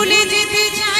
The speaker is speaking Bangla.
ভুলে যেতে চাই।